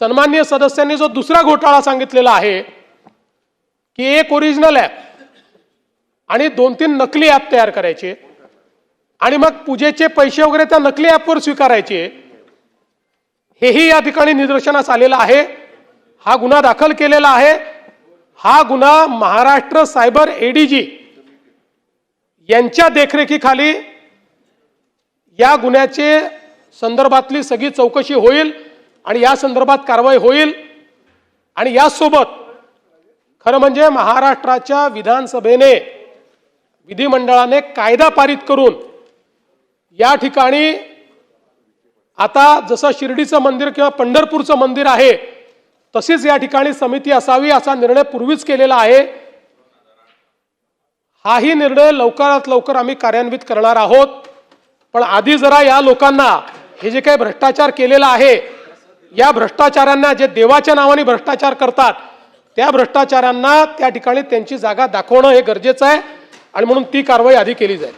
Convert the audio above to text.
सन्मान्य सदस्यांनी जो दुसरा घोटाळा सांगितलेला आहे की एक ओरिजिनल ॲप आणि दोन तीन नकली ॲप तयार करायचे आणि मग पूजेचे पैसे वगैरे त्या नकली ॲपवर स्वीकारायचे हेही या ठिकाणी निदर्शनास आलेलं आहे. हा गुन्हा दाखल केलेला आहे. हा गुन्हा महाराष्ट्र सायबर एडीजी यांच्या देखरेखीखाली या गुन्ह्याचे संदर्भातली सगळी चौकशी होईल. आणि या संदर्भात कारवाई होईल. आणि यासोबत खरं म्हणजे महाराष्ट्राच्या विधानसभेने विधिमंडळाने कायदा पारित करून या ठिकाणी आता जसं शिर्डीचं मंदिर किंवा पंढरपूरचं मंदिर आहे तशीच या ठिकाणी समिती असावी असा निर्णय पूर्वीच केलेला आहे. हाही निर्णय लवकरात लवकर आम्ही कार्यान्वित करणार आहोत. पण आधी जरा या लोकांना हे जे काही भ्रष्टाचार केलेला आहे या भ्रष्टाचारांना जे देवाच्या नावाने भ्रष्टाचार करतात त्या भ्रष्टाचारांना त्या ठिकाणी त्यांची जागा दाखवणं हे गरजेचं आहे आणि म्हणून ती कारवाई आधी केली जाईल.